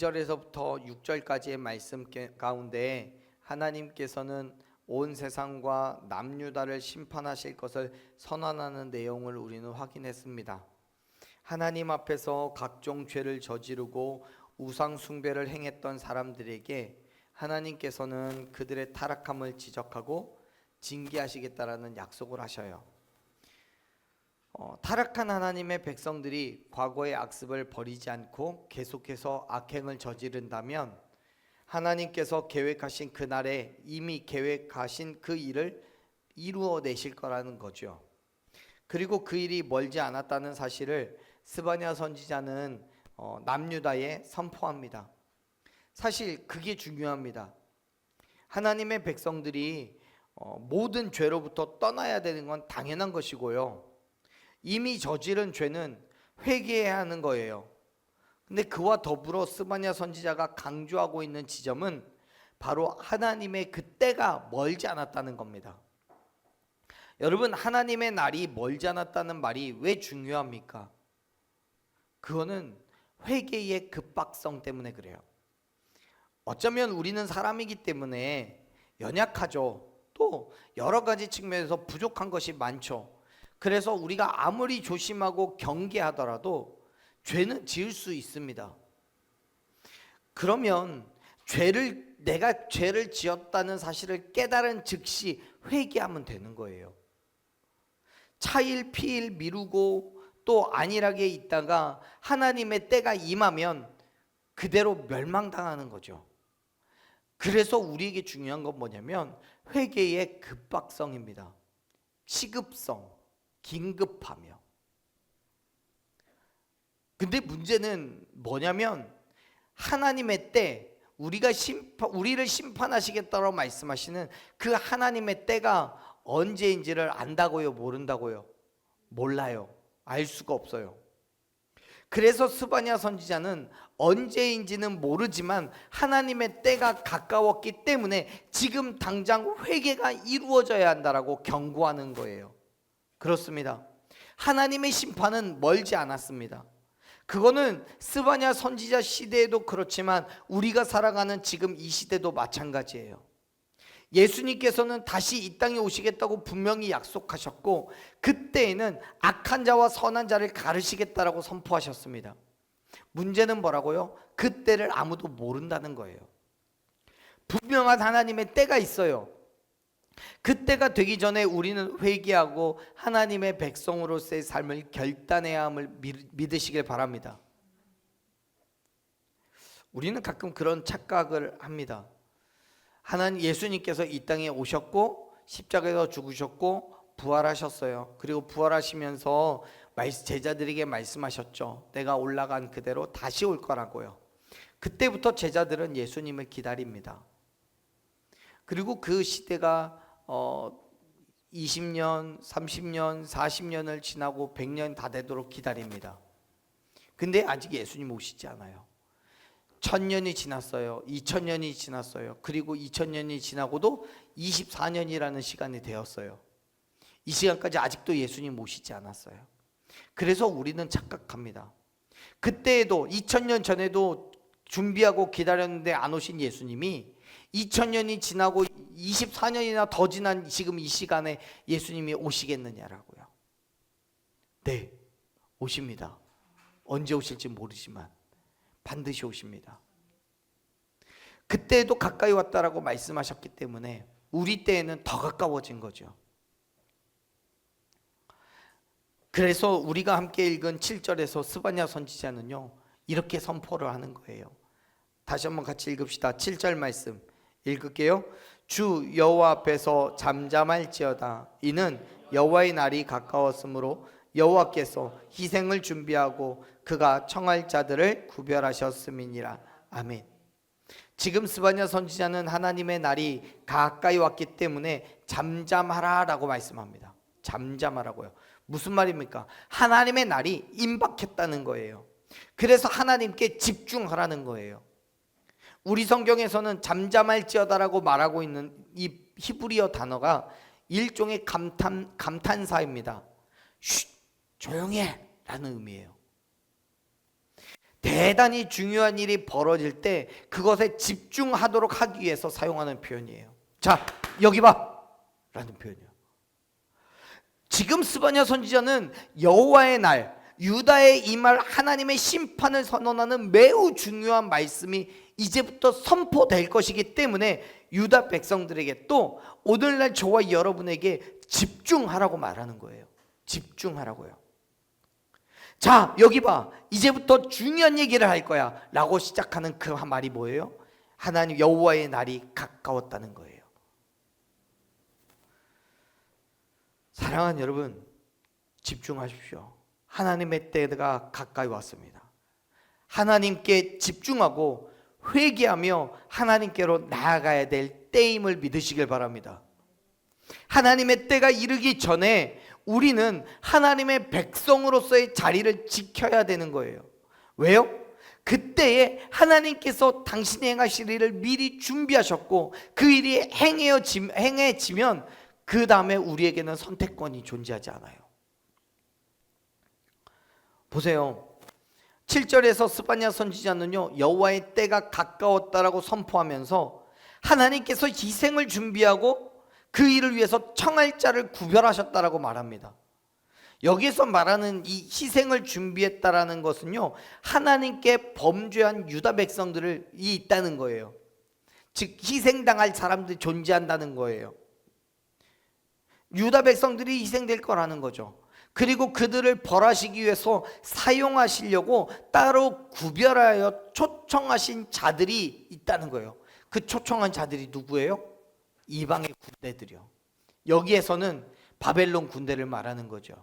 2절에서부터 6절까지의 말씀 게- 가운데 하나님께서는 온 세상과 남유다를 심판하실 것을 선언하는 내용을 우리는 확인했습니다. 하나님 앞에서 각종 죄를 저지르고 우상 숭배를 행했던 사람들에게 하나님께서는 그들의 타락함을 지적하고 징계하시겠다라는 약속을 하셔요. 어, 타락한 하나님의 백성들이 과거의 악습을 버리지 않고 계속해서 악행을 저지른다면 하나님께서 계획하신 그날에 이미 계획하신 그 일을 이루어 내실 거라는 거죠. 그리고 그 일이 멀지 않았다는 사실을 스바냐 선지자는 어, 남유다에 선포합니다. 사실 그게 중요합니다. 하나님의 백성들이 어, 모든 죄로부터 떠나야 되는 건 당연한 것이고요. 이미 저지른 죄는 회개해야 하는 거예요. 근데 그와 더불어 스바냐 선지자가 강조하고 있는 지점은 바로 하나님의 그때가 멀지 않았다는 겁니다. 여러분 하나님의 날이 멀지 않았다는 말이 왜 중요합니까? 그거는 회개의 급박성 때문에 그래요. 어쩌면 우리는 사람이기 때문에 연약하죠. 또 여러 가지 측면에서 부족한 것이 많죠. 그래서 우리가 아무리 조심하고 경계하더라도 죄는 지을 수 있습니다. 그러면 죄를 내가 죄를 지었다는 사실을 깨달은 즉시 회개하면 되는 거예요. 차일 피일 미루고 또 안일하게 있다가 하나님의 때가 임하면 그대로 멸망당하는 거죠. 그래서 우리에게 중요한 건 뭐냐면 회개의 급박성입니다. 시급성, 긴급하며. 근데 문제는 뭐냐면 하나님의 때 우리가 심판 우리를 심판하시겠다고 말씀하시는 그 하나님의 때가 언제인지를 안다고요, 모른다고요? 몰라요. 알 수가 없어요. 그래서 스바냐 선지자는 언제인지는 모르지만 하나님의 때가 가까웠기 때문에 지금 당장 회개가 이루어져야 한다라고 경고하는 거예요. 그렇습니다. 하나님의 심판은 멀지 않았습니다. 그거는 스바냐 선지자 시대에도 그렇지만 우리가 살아가는 지금 이 시대도 마찬가지예요. 예수님께서는 다시 이 땅에 오시겠다고 분명히 약속하셨고 그때에는 악한 자와 선한 자를 가르시겠다라고 선포하셨습니다. 문제는 뭐라고요? 그때를 아무도 모른다는 거예요. 분명한 하나님의 때가 있어요. 그때가 되기 전에 우리는 회개하고 하나님의 백성으로서의 삶을 결단해야 함을 믿으시길 바랍니다. 우리는 가끔 그런 착각을 합니다. 하나님 예수님께서 이 땅에 오셨고 십자가에서 죽으셨고 부활하셨어요. 그리고 부활하시면서 제자들에게 말씀하셨죠. 내가 올라간 그대로 다시 올 거라고요. 그때부터 제자들은 예수님을 기다립니다. 그리고 그 시대가 어 20년, 30년, 40년을 지나고 100년 다 되도록 기다립니다. 근데 아직 예수님 오시지 않아요. 천년이 지났어요. 2000년이 지났어요. 그리고 2000년이 지나고도 24년이라는 시간이 되었어요. 이 시간까지 아직도 예수님 오시지 않았어요. 그래서 우리는 착각합니다. 그때에도 2000년 전에도 준비하고 기다렸는데 안 오신 예수님이 2000년이 지나고 24년이나 더 지난 지금 이 시간에 예수님이 오시겠느냐라고요. 네, 오십니다. 언제 오실지 모르지만 반드시 오십니다. 그때도 가까이 왔다라고 말씀하셨기 때문에 우리 때에는 더 가까워진 거죠. 그래서 우리가 함께 읽은 7절에서 스바냐 선지자는요. 이렇게 선포를 하는 거예요. 다시 한번 같이 읽읍시다. 7절 말씀 읽을게요. 주 여호와 앞에서 잠잠할지어다. 이는 여호와의 날이 가까웠으므로 여호와께서 희생을 준비하고 그가 청할 자들을 구별하셨음이니라. 아멘. 지금 스바냐 선지자는 하나님의 날이 가까이 왔기 때문에 잠잠하라라고 말씀합니다. 잠잠하라고요. 무슨 말입니까? 하나님의 날이 임박했다는 거예요. 그래서 하나님께 집중하라는 거예요. 우리 성경에서는 잠잠할지어다라고 말하고 있는 이 히브리어 단어가 일종의 감탄 감탄사입니다. 쉿, 조용해 라는 의미예요. 대단히 중요한 일이 벌어질 때 그것에 집중하도록 하기 위해서 사용하는 표현이에요. 자, 여기 봐. 라는 표현이에요. 지금 스바냐 선지자는 여호와의 날 유다의 이 말 하나님의 심판을 선언하는 매우 중요한 말씀이 이제부터 선포될 것이기 때문에 유다 백성들에게 또 오늘날 저와 여러분에게 집중하라고 말하는 거예요. 집중하라고요. 자, 여기 봐. 이제부터 중요한 얘기를 할 거야. 라고 시작하는 그 말이 뭐예요? 하나님 여호와의 날이 가까웠다는 거예요. 사랑하는 여러분, 집중하십시오. 하나님의 때가 가까이 왔습니다. 하나님께 집중하고 회개하며 하나님께로 나아가야 될 때임을 믿으시길 바랍니다. 하나님의 때가 이르기 전에 우리는 하나님의 백성으로서의 자리를 지켜야 되는 거예요. 왜요? 그때에 하나님께서 당신이 행하실 일을 미리 준비하셨고 그 일이 행해지, 행해지면 그 다음에 우리에게는 선택권이 존재하지 않아요. 보세요. 7절에서 스파냐 선지자는요 여호와의 때가 가까웠다라고 선포하면서 하나님께서 희생을 준비하고 그 일을 위해서 청할 자를 구별하셨다라고 말합니다. 여기서 말하는 이 희생을 준비했다라는 것은요 하나님께 범죄한 유다 백성들을 이 있다는 거예요. 즉 희생당할 사람들이 존재한다는 거예요. 유다 백성들이 희생될 거라는 거죠. 그리고 그들을 벌하시기 위해서 사용하시려고 따로 구별하여 초청하신 자들이 있다는 거예요. 그 초청한 자들이 누구예요? 이방의 군대들이요. 여기에서는 바벨론 군대를 말하는 거죠.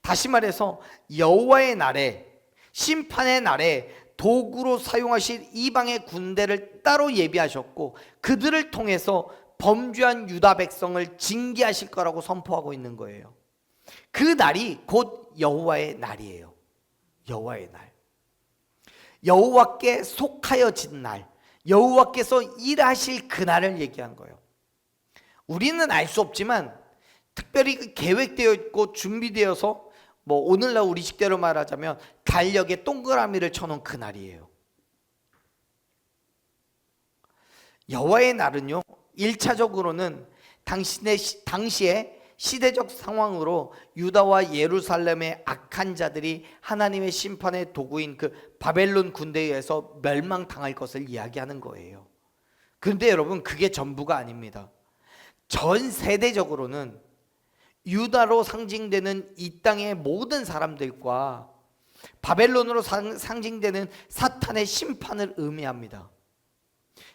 다시 말해서 여호와의 날에 심판의 날에 도구로 사용하실 이방의 군대를 따로 예비하셨고 그들을 통해서 범죄한 유다 백성을 징계하실 거라고 선포하고 있는 거예요. 그 날이 곧 여호와의 날이에요. 여호와의 날. 여호와께 속하여진 날. 여호와께서 일하실 그날을 얘기한 거예요. 우리는 알 수 없지만 특별히 계획되어 있고 준비되어서 뭐 오늘날 우리 식대로 말하자면 달력에 동그라미를 쳐놓은 그날이에요. 여호와의 날은요. 1차적으로는 당신의 당시에 시대적 상황으로 유다와 예루살렘의 악한 자들이 하나님의 심판의 도구인 그 바벨론 군대에 의해서 멸망당할 것을 이야기하는 거예요. 그런데 여러분 그게 전부가 아닙니다. 전 세대적으로는 유다로 상징되는 이 땅의 모든 사람들과 바벨론으로 상, 상징되는 사탄의 심판을 의미합니다.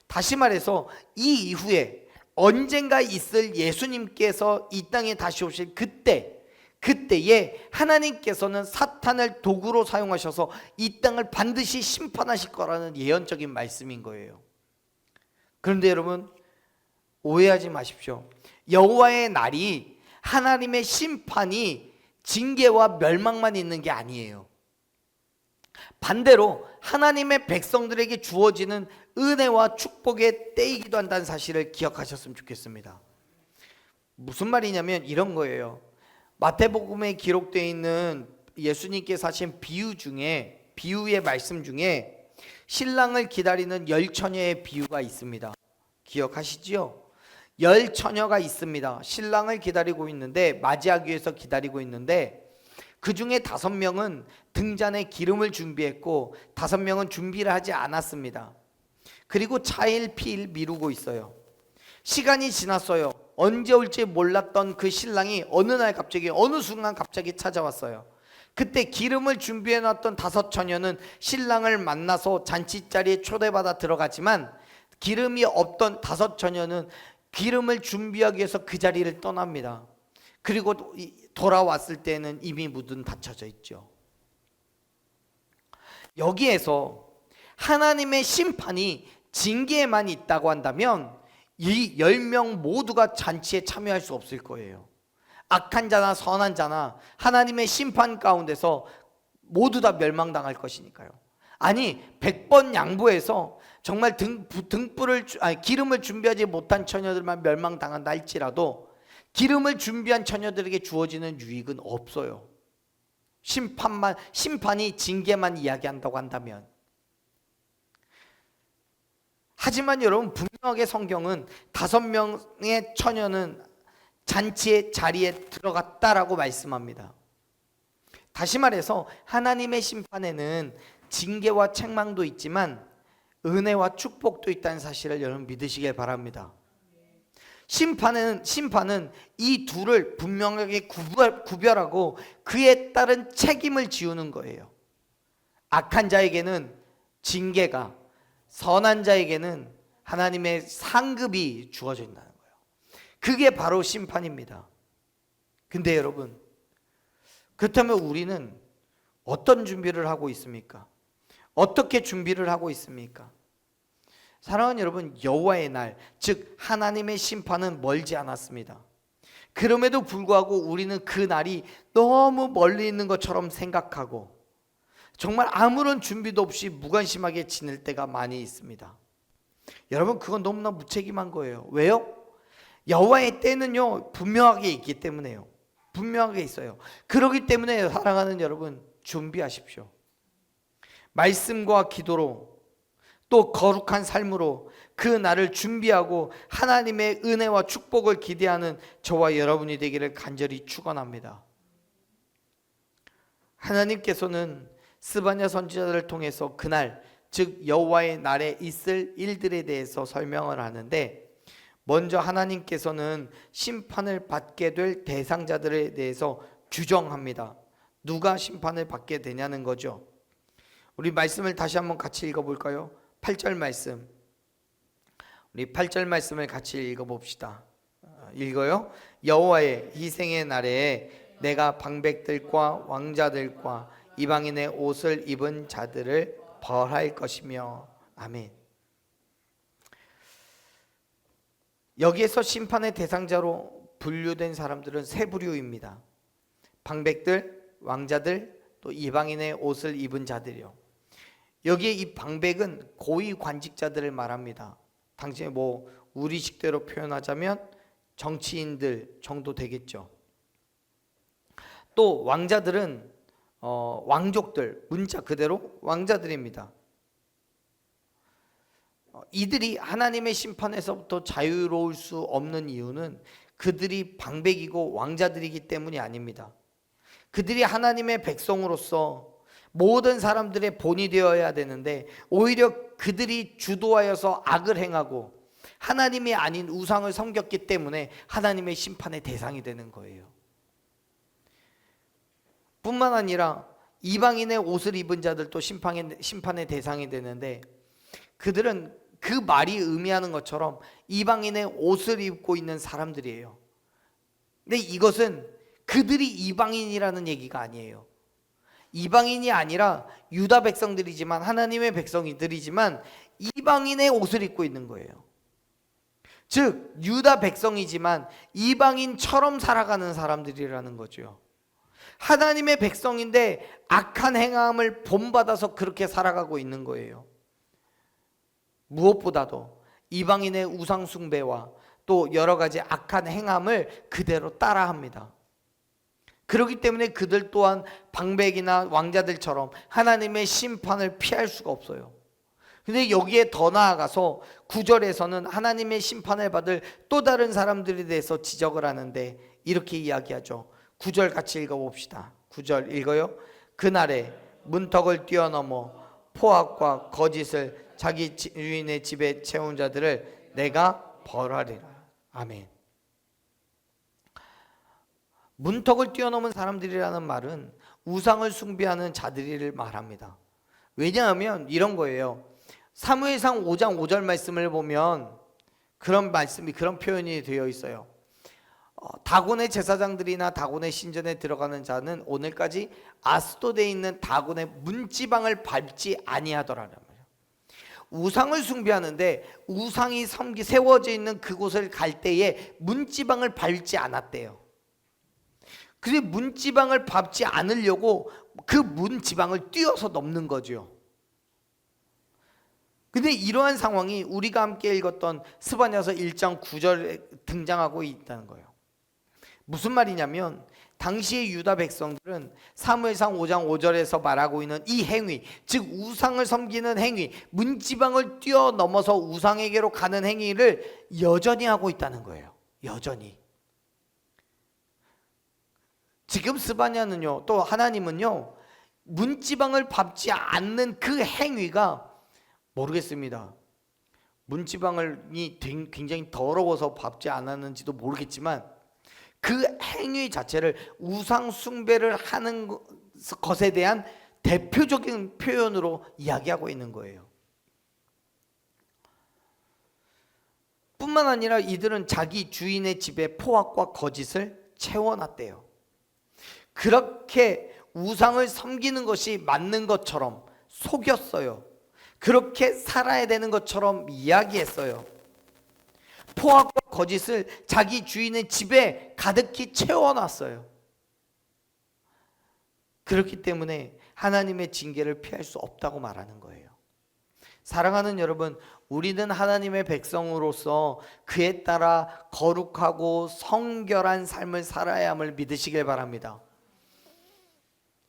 다시 말해서 이 이후에 언젠가 있을 예수님께서 이 땅에 다시 오실 그때 그때에 하나님께서는 사탄을 도구로 사용하셔서 이 땅을 반드시 심판하실 거라는 예언적인 말씀인 거예요. 그런데 여러분 오해하지 마십시오. 여호와의 날이 하나님의 심판이 징계와 멸망만 있는 게 아니에요. 반대로 하나님의 백성들에게 주어지는 은혜와 축복의 때이기도 한다는 사실을 기억하셨으면 좋겠습니다. 무슨 말이냐면 이런 거예요. 마태복음에 기록되어 있는 예수님께서 하신 비유 중에 비유의 말씀 중에 신랑을 기다리는 열 처녀의 비유가 있습니다. 기억하시지요? 열 처녀가 있습니다. 신랑을 기다리고 있는데 맞이하기 위해서 기다리고 있는데 그 중에 다섯 명은 등잔에 기름을 준비했고 다섯 명은 준비를 하지 않았습니다. 그리고 차일 피일 미루고 있어요. 시간이 지났어요. 언제 올지 몰랐던 그 신랑이 어느 날 갑자기 어느 순간 갑자기 찾아왔어요. 그때 기름을 준비해 놨던 다섯 처녀는 신랑을 만나서 잔치 자리에 초대받아 들어가지만 기름이 없던 다섯 처녀는 기름을 준비하기 위해서 그 자리를 떠납니다. 그리고 돌아왔을 때는 이미 묻은 닫혀져 있죠. 여기에서 하나님의 심판이 징계에만 있다고 한다면 이열명 모두가 잔치에 참여할 수 없을 거예요. 악한 자나 선한 자나 하나님의 심판 가운데서 모두 다 멸망당할 것이니까요. 아니 100번 양보해서 정말 등, 등불을 아니, 기름을 준비하지 못한 처녀들만 멸망당한다 할지라도 기름을 준비한 처녀들에게 주어지는 유익은 없어요. 심판만 심판이 징계만 이야기한다고 한다면 하지만 여러분 분명하게 성경은 다섯 명의 처녀는 잔치의 자리에 들어갔다라고 말씀합니다. 다시 말해서 하나님의 심판에는 징계와 책망도 있지만 은혜와 축복도 있다는 사실을 여러분 믿으시길 바랍니다. 심판은 심판은 이 둘을 분명하게 구별, 구별하고 그에 따른 책임을 지우는 거예요. 악한 자에게는 징계가 선한 자에게는 하나님의 상급이 주어진다는 거예요. 그게 바로 심판입니다. 근데 여러분 그렇다면 우리는 어떤 준비를 하고 있습니까? 어떻게 준비를 하고 있습니까? 사랑하는 여러분, 여호와의 날, 즉 하나님의 심판은 멀지 않았습니다. 그럼에도 불구하고 우리는 그 날이 너무 멀리 있는 것처럼 생각하고 정말 아무런 준비도 없이 무관심하게 지낼 때가 많이 있습니다. 여러분, 그건 너무나 무책임한 거예요. 왜요? 여호와의 때는요 분명하게 있기 때문에요. 분명하게 있어요. 그렇기 때문에 사랑하는 여러분 준비하십시오. 말씀과 기도로 또 거룩한 삶으로 그 날을 준비하고 하나님의 은혜와 축복을 기대하는 저와 여러분이 되기를 간절히 축원합니다. 하나님께서는 스바냐 선지자들을 통해서 그날 즉 여호와의 날에 있을 일들에 대해서 설명을 하는데 먼저 하나님께서는 심판을 받게 될 대상자들에 대해서 규정합니다. 누가 심판을 받게 되냐는 거죠. 우리 말씀을 다시 한번 같이 읽어 볼까요? 8절 말씀. 우리 8절 말씀을 같이 읽어 봅시다. 읽어요. 여호와의 희생의 날에 내가 방백들과 왕자들과 이방인의 옷을 입은 자들을 벌할 것이며 아멘. 여기에서 심판의 대상자로 분류된 사람들은 세 부류입니다. 방백들, 왕자들, 또 이방인의 옷을 입은 자들이요. 여기에 이 방백은 고위 관직자들을 말합니다. 당신의 뭐 우리식대로 표현하자면 정치인들 정도 되겠죠. 또 왕자들은 어, 왕족들 문자 그대로 왕자들입니다. 어, 이들이 하나님의 심판에서부터 자유로울 수 없는 이유는 그들이 방백이고 왕자들이기 때문이 아닙니다. 그들이 하나님의 백성으로서 모든 사람들의 본이 되어야 되는데 오히려 그들이 주도하여서 악을 행하고 하나님이 아닌 우상을 섬겼기 때문에 하나님의 심판의 대상이 되는 거예요. 뿐만 아니라 이방인의 옷을 입은 자들도 심판의, 심판의 대상이 되는데 그들은 그 말이 의미하는 것처럼 이방인의 옷을 입고 있는 사람들이에요. 근데 이것은 그들이 이방인이라는 얘기가 아니에요. 이방인이 아니라 유다 백성들이지만 하나님의 백성이들이지만 이방인의 옷을 입고 있는 거예요. 즉 유다 백성이지만 이방인처럼 살아가는 사람들이라는 거죠. 하나님의 백성인데 악한 행함을 본받아서 그렇게 살아가고 있는 거예요. 무엇보다도 이방인의 우상 숭배와 또 여러 가지 악한 행함을 그대로 따라합니다. 그렇기 때문에 그들 또한 방백이나 왕자들처럼 하나님의 심판을 피할 수가 없어요. 근데 여기에 더 나아가서 구절에서는 하나님의 심판을 받을 또 다른 사람들에 대해서 지적을 하는데 이렇게 이야기하죠. 구절 같이 읽어 봅시다. 구절 읽어요. 그날에 문턱을 뛰어넘어 포악과 거짓을 자기 주인의 집에 채운 자들을 내가 벌하리라. 아멘. 문턱을 뛰어넘은 사람들이라는 말은 우상을 숭배하는 자들을 말합니다. 왜냐하면 이런 거예요. 사무엘상 5장 5절 말씀을 보면 그런 말씀이 그런 표현이 되어 있어요. 어, 다곤의 제사장들이나 다곤의 신전에 들어가는 자는 오늘까지 아스도에 있는 다곤의 문지방을 밟지 아니하더라는 거예요. 우상을 숭배하는데 우상이 섬기 세워져 있는 그곳을 갈 때에 문지방을 밟지 않았대요. 그 문지방을 밟지 않으려고 그 문지방을 뛰어서 넘는 거죠. 근데 이러한 상황이 우리가 함께 읽었던 스바냐서 1장 9절에 등장하고 있다는 거예요. 무슨 말이냐면 당시의 유다 백성들은 사무엘상 5장 5절에서 말하고 있는 이 행위, 즉 우상을 섬기는 행위, 문지방을 뛰어넘어서 우상에게로 가는 행위를 여전히 하고 있다는 거예요. 여전히. 지금 스바냐는요, 또 하나님은요, 문지방을 밟지 않는 그 행위가 모르겠습니다. 문지방이 굉장히 더러워서 밟지 않았는지도 모르겠지만 그 행위 자체를 우상 숭배를 하는 것에 대한 대표적인 표현으로 이야기하고 있는 거예요. 뿐만 아니라 이들은 자기 주인의 집에 포악과 거짓을 채워놨대요. 그렇게 우상을 섬기는 것이 맞는 것처럼 속였어요. 그렇게 살아야 되는 것처럼 이야기했어요. 포악과 거짓을 자기 주인의 집에 가득히 채워놨어요. 그렇기 때문에 하나님의 징계를 피할 수 없다고 말하는 거예요. 사랑하는 여러분, 우리는 하나님의 백성으로서 그에 따라 거룩하고 성결한 삶을 살아야 함을 믿으시길 바랍니다.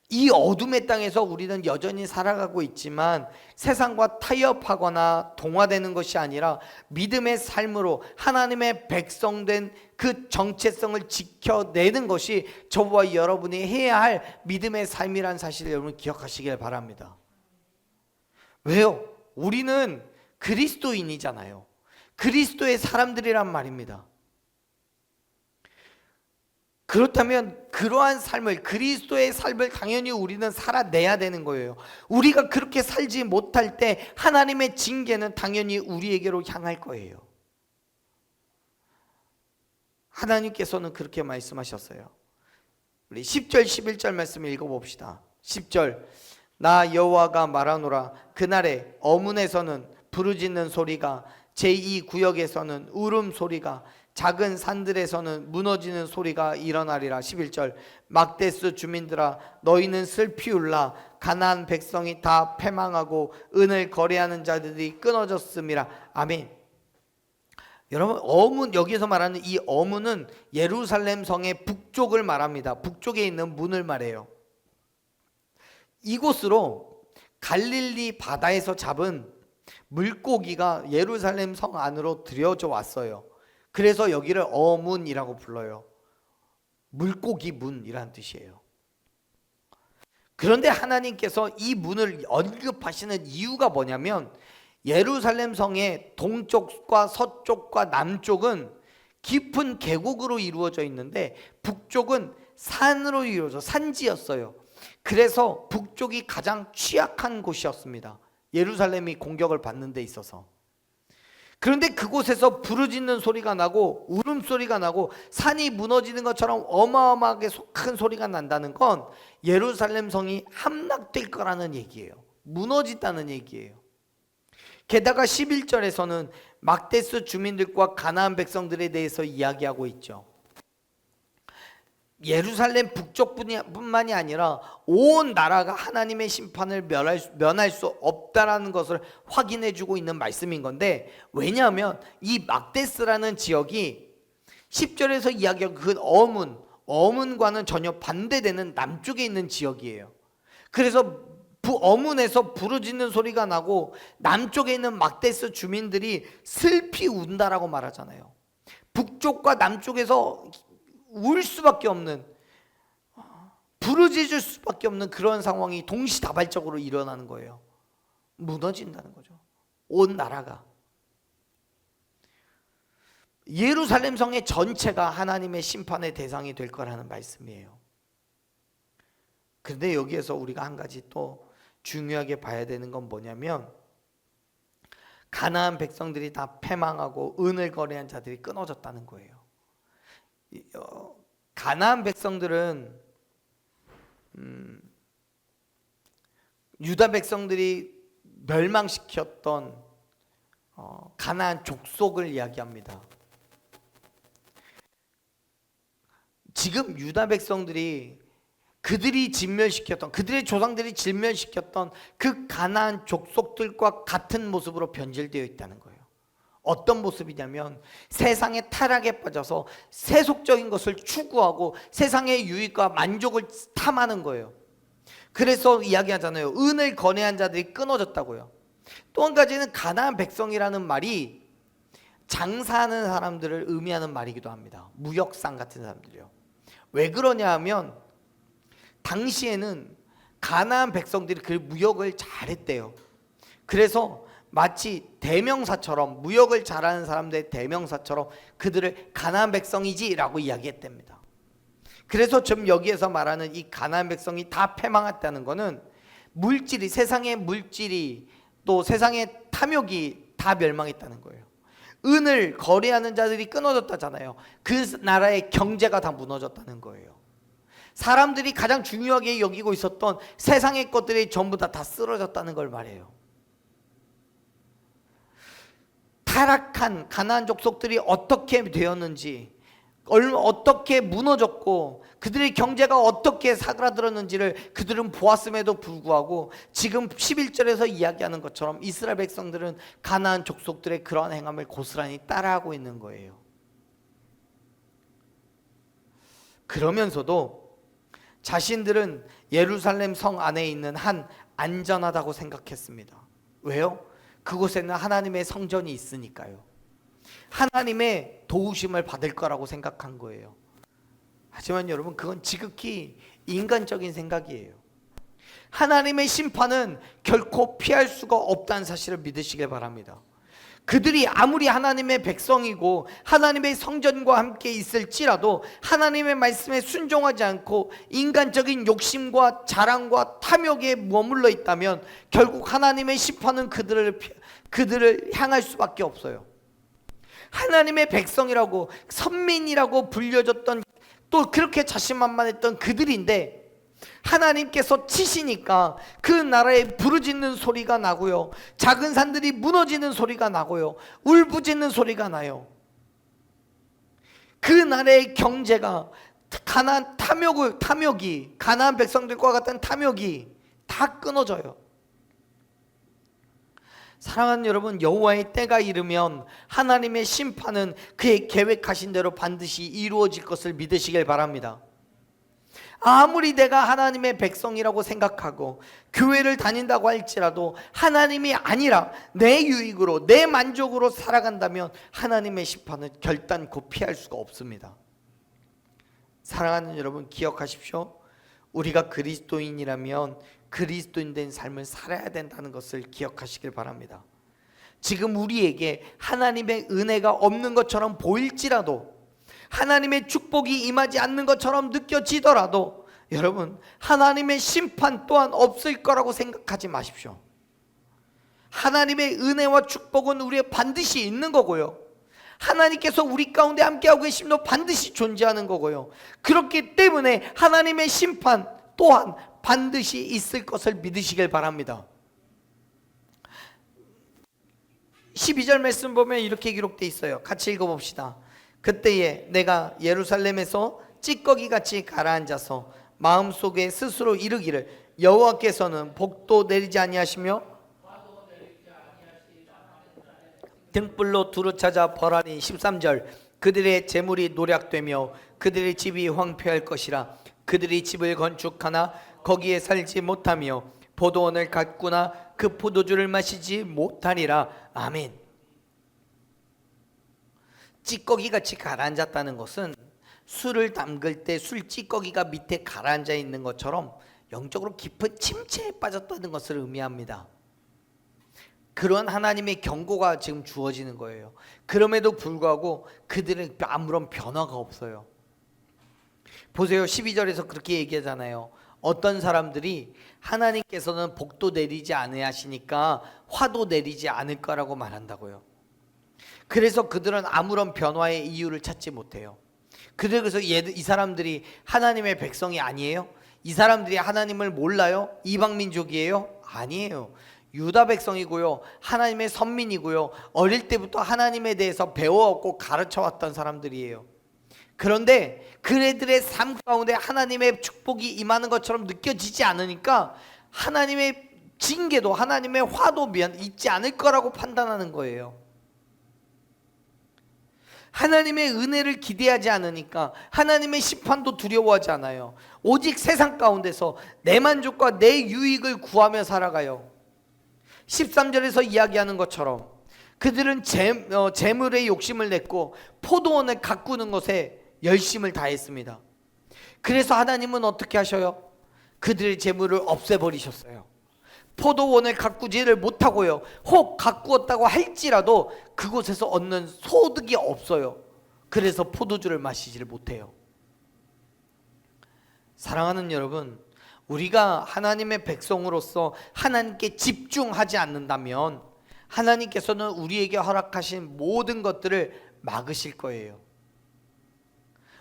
이 어둠의 땅에서 우리는 여전히 살아가고 있지만 세상과 타협하거나 동화되는 것이 아니라 믿음의 삶으로 하나님의 백성된 그 정체성을 지켜내는 것이 저와 여러분이 해야 할 믿음의 삶이란 사실을 여러분 기억하시길 바랍니다. 왜요? 우리는 그리스도인이잖아요. 그리스도의 사람들이란 말입니다. 그렇다면 그러한 삶을 그리스도의 삶을 당연히 우리는 살아내야 되는 거예요. 우리가 그렇게 살지 못할 때 하나님의 징계는 당연히 우리에게로 향할 거예요. 하나님께서는 그렇게 말씀하셨어요. 우리 10절 11절 말씀 읽어 봅시다. 10절 나 여호와가 말하노라 그날에 어문에서는 부르짖는 소리가 제2 구역에서는 울음 소리가 작은 산들에서는 무너지는 소리가 일어나리라. 11절. 막데스 주민들아 너희는 슬피 울라. 가나안 백성이 다 패망하고 은을 거래하는 자들이 끊어졌음이라. 아멘. 여러분 어문 여기서 말하는 이 어문은 예루살렘 성의 북쪽을 말합니다. 북쪽에 있는 문을 말해요. 이곳으로 갈릴리 바다에서 잡은 물고기가 예루살렘 성 안으로 들여져 왔어요 그래서 여기를 어문이라고 불러요. 물고기 문이라는 뜻이에요. 그런데 하나님께서 이 문을 언급하시는 이유가 뭐냐면 예루살렘 성의 동쪽과 서쪽과 남쪽은 깊은 계곡으로 이루어져 있는데 북쪽은 산으로 이루어져 산지였어요. 그래서 북쪽이 가장 취약한 곳이었습니다. 예루살렘이 공격을 받는 데 있어서. 그런데 그곳에서 부르짖는 소리가 나고 울음소리가 나고 산이 무너지는 것처럼 어마어마하게 큰 소리가 난다는 건 예루살렘 성이 함락될 거라는 얘기예요. 무너진다는 얘기예요. 게다가 11절에서는 막데스 주민들과 가나안 백성들에 대해서 이야기하고 있죠. 예루살렘 북쪽뿐만이 아니라 온 나라가 하나님의 심판을 면할, 수, 면할 수 없다라는 것을 확인해 주고 있는 말씀인 건데 왜냐하면 이 막데스라는 지역이 10절에서 이야기한 그 어문, 어문과는 전혀 반대되는 남쪽에 있는 지역이에요. 그래서 부, 어문에서 부르짖는 소리가 나고 남쪽에 있는 막데스 주민들이 슬피 운다라고 말하잖아요. 북쪽과 남쪽에서 울 수밖에 없는 부르짖을 수밖에 없는 그런 상황이 동시다발적으로 일어나는 거예요. 무너진다는 거죠. 온 나라가 예루살렘 성의 전체가 하나님의 심판의 대상이 될 거라는 말씀이에요. 그런데 여기에서 우리가 한 가지 또 중요하게 봐야 되는 건 뭐냐면 가나안 백성들이 다 패망하고 은을 거래한 자들이 끊어졌다는 거예요. 어, 가나안 백성들은 음, 유다 백성들이 멸망시켰던 어, 가나안 족속을 이야기합니다. 지금 유다 백성들이 그들이 진멸시켰던 그들의 조상들이 진멸시켰던 그 가나안 족속들과 같은 모습으로 변질되어 있다는 거예요. 어떤 모습이냐면 세상의 타락에 빠져서 세속적인 것을 추구하고 세상의 유익과 만족을 탐하는 거예요. 그래서 이야기하잖아요. 은을 거래한 자들이 끊어졌다고요. 또 한 가지는 가나안 백성이라는 말이 장사하는 사람들을 의미하는 말이기도 합니다. 무역상 같은 사람들이요. 왜 그러냐 하면 당시에는 가나안 백성들이 그 무역을 잘했대요. 그래서 마치 대명사처럼 무역을 잘하는 사람들의 대명사처럼 그들을 가나안 백성이지라고 이야기했답니다. 그래서 좀 여기에서 말하는 이 가나안 백성이 다 패망했다는 것은 물질이 세상의 물질이 또 세상의 탐욕이 다 멸망했다는 거예요. 은을 거래하는 자들이 끊어졌다잖아요. 그 나라의 경제가 다 무너졌다는 거예요. 사람들이 가장 중요하게 여기고 있었던 세상의 것들이 전부 다 다 쓰러졌다는 걸 말해요. 타락한 가나안 족속들이 어떻게 되었는지 어떻게 무너졌고 그들의 경제가 어떻게 사그라들었는지를 그들은 보았음에도 불구하고 지금 11절에서 이야기하는 것처럼 이스라엘 백성들은 가나안 족속들의 그러한 행함을 고스란히 따라하고 있는 거예요. 그러면서도 자신들은 예루살렘 성 안에 있는 한 안전하다고 생각했습니다. 왜요? 그곳에는 하나님의 성전이 있으니까요. 하나님의 도우심을 받을 거라고 생각한 거예요. 하지만 여러분 그건 지극히 인간적인 생각이에요. 하나님의 심판은 결코 피할 수가 없다는 사실을 믿으시길 바랍니다. 그들이 아무리 하나님의 백성이고 하나님의 성전과 함께 있을지라도 하나님의 말씀에 순종하지 않고 인간적인 욕심과 자랑과 탐욕에 머물러 있다면 결국 하나님의 심판은 그들을 그들을 향할 수밖에 없어요. 하나님의 백성이라고 선민이라고 불려졌던 또 그렇게 자신만만했던 그들인데 하나님께서 치시니까 그 나라에 부르짖는 소리가 나고요. 작은 산들이 무너지는 소리가 나고요. 울부짖는 소리가 나요. 그 나라의 경제가 가난 탐욕을 탐욕이 가나안 백성들과 같은 탐욕이 다 끊어져요. 사랑하는 여러분, 여호와의 때가 이르면 하나님의 심판은 그의 계획하신 대로 반드시 이루어질 것을 믿으시길 바랍니다. 아무리 내가 하나님의 백성이라고 생각하고 교회를 다닌다고 할지라도 하나님이 아니라 내 유익으로 내 만족으로 살아간다면 하나님의 심판은 결단코 피할 수가 없습니다. 사랑하는 여러분 기억하십시오. 우리가 그리스도인이라면 그리스도인 된 삶을 살아야 된다는 것을 기억하시길 바랍니다. 지금 우리에게 하나님의 은혜가 없는 것처럼 보일지라도 하나님의 축복이 임하지 않는 것처럼 느껴지더라도 여러분 하나님의 심판 또한 없을 거라고 생각하지 마십시오. 하나님의 은혜와 축복은 우리의 반드시 있는 거고요. 하나님께서 우리 가운데 함께하고 계심도 반드시 존재하는 거고요. 그렇기 때문에 하나님의 심판 또한 반드시 있을 것을 믿으시길 바랍니다. 12절 말씀 보면 이렇게 기록되어 있어요. 같이 읽어봅시다. 그때에 내가 예루살렘에서 찌꺼기 같이 가라앉아서 마음속에 스스로 이르기를 여호와께서는 복도 내리지 아니하시며 등불로 두루 찾아 벌하니 13절 그들의 재물이 노략되며 그들의 집이 황폐할 것이라. 그들이 집을 건축하나 거기에 살지 못하며 포도원을 갖구나 그 포도주를 마시지 못하리라. 아멘 찌꺼기 같이 가라앉았다는 것은 술을 담글 때 술 찌꺼기가 밑에 가라앉아 있는 것처럼 영적으로 깊은 침체에 빠졌다는 것을 의미합니다. 그런 하나님의 경고가 지금 주어지는 거예요. 그럼에도 불구하고 그들은 아무런 변화가 없어요. 보세요. 12절에서 그렇게 얘기하잖아요. 어떤 사람들이 하나님께서는 복도 내리지 않으시니까 화도 내리지 않을 거라고 말한다고요. 그래서 그들은 아무런 변화의 이유를 찾지 못해요. 그래서 이 사람들이 하나님의 백성이 아니에요? 이 사람들이 하나님을 몰라요? 이방 민족이에요? 아니에요. 유다 백성이고요. 하나님의 선민이고요. 어릴 때부터 하나님에 대해서 배워왔고 가르쳐 왔던 사람들이에요. 그런데 그네들의 삶 가운데 하나님의 축복이 임하는 것처럼 느껴지지 않으니까 하나님의 징계도 하나님의 화도 있지 않을 거라고 판단하는 거예요. 하나님의 은혜를 기대하지 않으니까 하나님의 심판도 두려워하지 않아요. 오직 세상 가운데서 내 만족과 내 유익을 구하며 살아가요. 13절에서 이야기하는 것처럼 그들은 재, 어, 재물에 욕심을 냈고 포도원을 가꾸는 것에 열심을 다했습니다. 그래서 하나님은 어떻게 하셔요? 그들의 재물을 없애버리셨어요. 포도원을 가꾸지를 못하고요. 혹 가꾸었다고 할지라도 그곳에서 얻는 소득이 없어요. 그래서 포도주를 마시지를 못해요. 사랑하는 여러분, 우리가 하나님의 백성으로서 하나님께 집중하지 않는다면 하나님께서는 우리에게 허락하신 모든 것들을 막으실 거예요.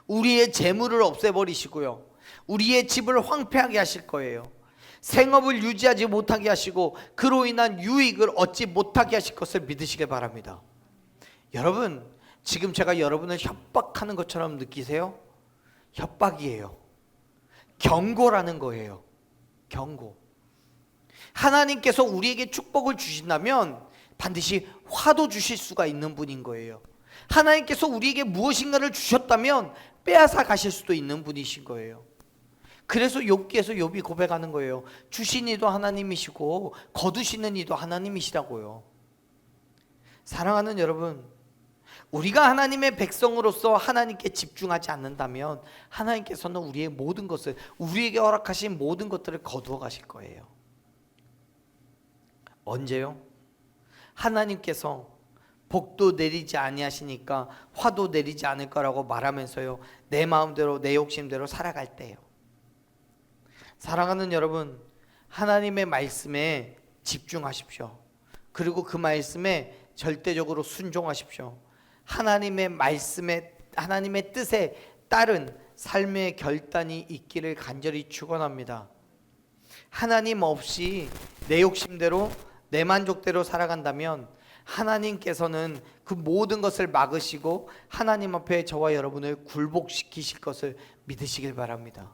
우리의 재물을 없애버리시고요. 우리의 집을 황폐하게 하실 거예요. 생업을 유지하지 못하게 하시고 그로 인한 유익을 얻지 못하게 하실 것을 믿으시길 바랍니다. 여러분, 지금 제가 여러분을 협박하는 것처럼 느끼세요? 협박이에요. 경고라는 거예요. 경고. 하나님께서 우리에게 축복을 주신다면 반드시 화도 주실 수가 있는 분인 거예요. 하나님께서 우리에게 무엇인가를 주셨다면 빼앗아 가실 수도 있는 분이신 거예요. 그래서 욥기에서 욥이 고백하는 거예요. 주신 이도 하나님이시고 거두시는 이도 하나님이시라고요. 사랑하는 여러분, 우리가 하나님의 백성으로서 하나님께 집중하지 않는다면 하나님께서는 우리의 모든 것을 우리에게 허락하신 모든 것들을 거두어 가실 거예요. 언제요? 하나님께서 복도 내리지 아니하시니까 화도 내리지 않을 거라고 말하면서요. 내 마음대로 내 욕심대로 살아갈 때요. 사랑하는 여러분, 하나님의 말씀에 집중하십시오. 그리고 그 말씀에 절대적으로 순종하십시오. 하나님의 말씀에 하나님의 뜻에 따른 삶의 결단이 있기를 간절히 축원합니다. 하나님 없이 내 욕심대로 내 만족대로 살아간다면 하나님께서는 그 모든 것을 막으시고 하나님 앞에 저와 여러분을 굴복시키실 것을 믿으시길 바랍니다.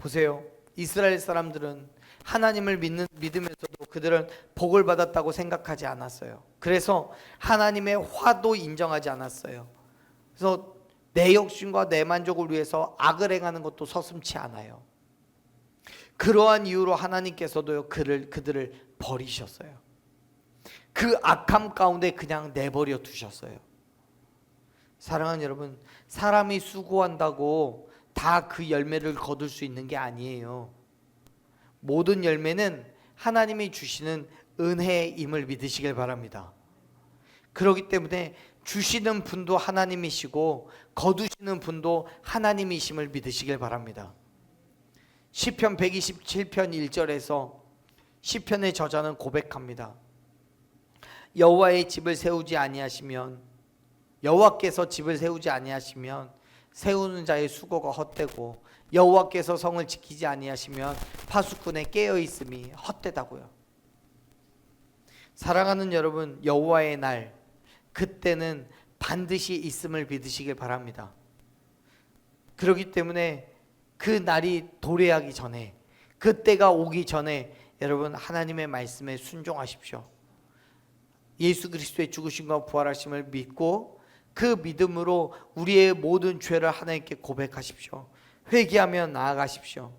보세요. 이스라엘 사람들은 하나님을 믿는 믿으면서도 그들은 복을 받았다고 생각하지 않았어요. 그래서 하나님의 화도 인정하지 않았어요. 그래서 내 욕심과 내 만족을 위해서 악을 행하는 것도 서슴치 않아요. 그러한 이유로 하나님께서도요 그를 그들을 버리셨어요. 그 악함 가운데 그냥 내버려 두셨어요. 사랑하는 여러분, 사람이 수고한다고 다 그 열매를 거둘 수 있는 게 아니에요. 모든 열매는 하나님이 주시는 은혜임을 믿으시길 바랍니다. 그렇기 때문에 주시는 분도 하나님이시고 거두시는 분도 하나님이심을 믿으시길 바랍니다. 시편 127편 1절에서 시편의 저자는 고백합니다. 여호와의 집을 세우지 아니하시면 여호와께서 집을 세우지 아니하시면 세우는 자의 수고가 헛되고 여호와께서 성을 지키지 아니하시면 파수꾼의 깨어 있음이 헛되다고요. 사랑하는 여러분, 여호와의 날 그때는 반드시 있음을 믿으시길 바랍니다. 그렇기 때문에 그 날이 도래하기 전에 그때가 오기 전에 여러분 하나님의 말씀에 순종하십시오. 예수 그리스도의 죽으심과 부활하심을 믿고 그 믿음으로 우리의 모든 죄를 하나님께 고백하십시오. 회개하며 나아가십시오.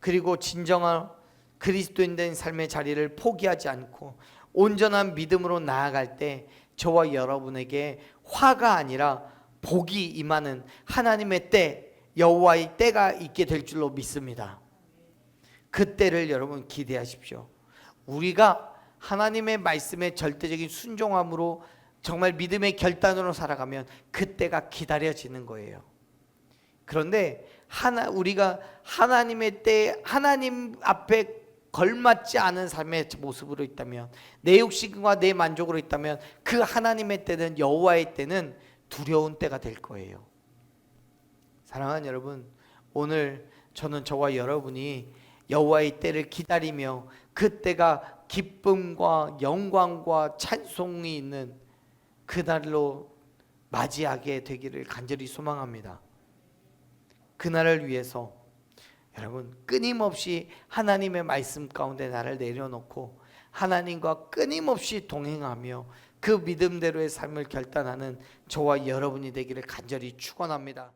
그리고 진정한 그리스도인 된 삶의 자리를 포기하지 않고 온전한 믿음으로 나아갈 때 저와 여러분에게 화가 아니라 복이 임하는 하나님의 때 여호와의 때가 있게 될 줄로 믿습니다. 그 때를 여러분 기대하십시오. 우리가 하나님의 말씀에 절대적인 순종함으로 정말 믿음의 결단으로 살아가면 그때가 기다려지는 거예요. 그런데 하나 우리가 하나님의 때 하나님 앞에 걸맞지 않은 삶의 모습으로 있다면 내 욕심과 내 만족으로 있다면 그 하나님의 때는 여호와의 때는 두려운 때가 될 거예요. 사랑하는 여러분, 오늘 저는 저와 여러분이 여호와의 때를 기다리며 그 때가 기쁨과 영광과 찬송이 있는 그날로 맞이하게 되기를 간절히 소망합니다. 그날을 위해서 여러분 끊임없이 하나님의 말씀 가운데 나를 내려놓고 하나님과 끊임없이 동행하며 그그 믿음대로의 삶을 결단하는 저와 여러분이 되기를 간절히 축원합니다.